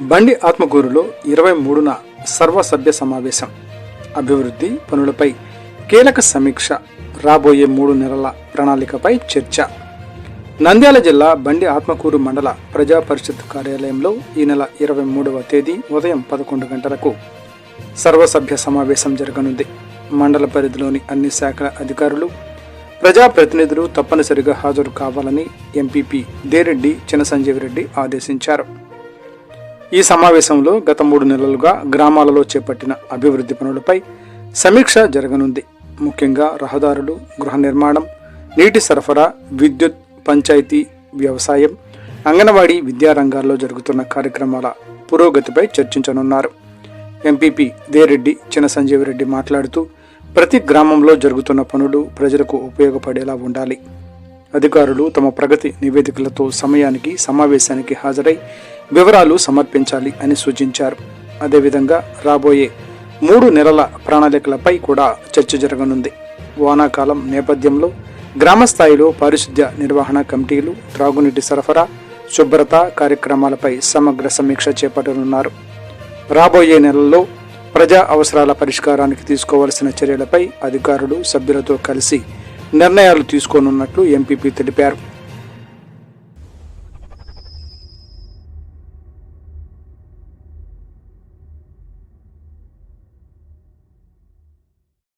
బండి ఆత్మకూరులో ఇరవై మూడున సర్వసభ్య సమావేశం. అభివృద్ధి పనులపై కీలక సమీక్ష. రాబోయే మూడు నెలల ప్రణాళికపై చర్చ. నంద్యాల జిల్లా బండి ఆత్మకూరు మండల ప్రజా పరిషత్ కార్యాలయంలో ఈ నెల ఇరవై మూడవ తేదీ ఉదయం పదకొండు గంటలకు సర్వసభ్య సమావేశం జరగనుంది. మండల పరిధిలోని అన్ని శాఖల అధికారులు ప్రజాప్రతినిధులు తప్పనిసరిగా హాజరు కావాలని ఎంపీపీ దేరెడ్డి చినసంజీవిరెడ్డి ఆదేశించారు. ఈ సమావేశంలో గత మూడు నెలలుగా గ్రామాలలో చేపట్టిన అభివృద్ధి పనులపై సమీక్ష జరగనుంది. ముఖ్యంగా రహదారులు గృహ నిర్మాణం నీటి సరఫరా విద్యుత్ పంచాయతీ వ్యవసాయం అంగన్వాడీ విద్యారంగాల్లో జరుగుతున్న కార్యక్రమాల పురోగతిపై చర్చించనున్నారు. ఎంపీపీ దేరెడ్డి చిన సంజీవరెడ్డి మాట్లాడుతూ ప్రతి గ్రామంలో జరుగుతున్న పనులు ప్రజలకు ఉపయోగపడేలా ఉండాలి. అధికారులు తమ ప్రగతి నివేదికలతో సమయానికి సమావేశానికి హాజరై వివరాలు సమర్పించాలి అని సూచించారు. అదేవిధంగా రాబోయే మూడు నెలల ప్రణాళికలపై కూడా చర్చ జరగనుంది. వానాకాలం నేపథ్యంలో గ్రామ స్థాయిలో పారిశుద్ధ్య నిర్వహణ కమిటీలు త్రాగునీటి సరఫరా శుభ్రత కార్యక్రమాలపై సమగ్ర సమీక్ష చేపట్టనున్నారు. రాబోయే నెలల్లో ప్రజా అవసరాల పరిష్కారానికి తీసుకోవాల్సిన చర్యలపై అధికారులు సభ్యులతో కలిసి నిర్ణయాలు తీసుకోనున్నట్లు ఎంపీపీ తెలిపారు.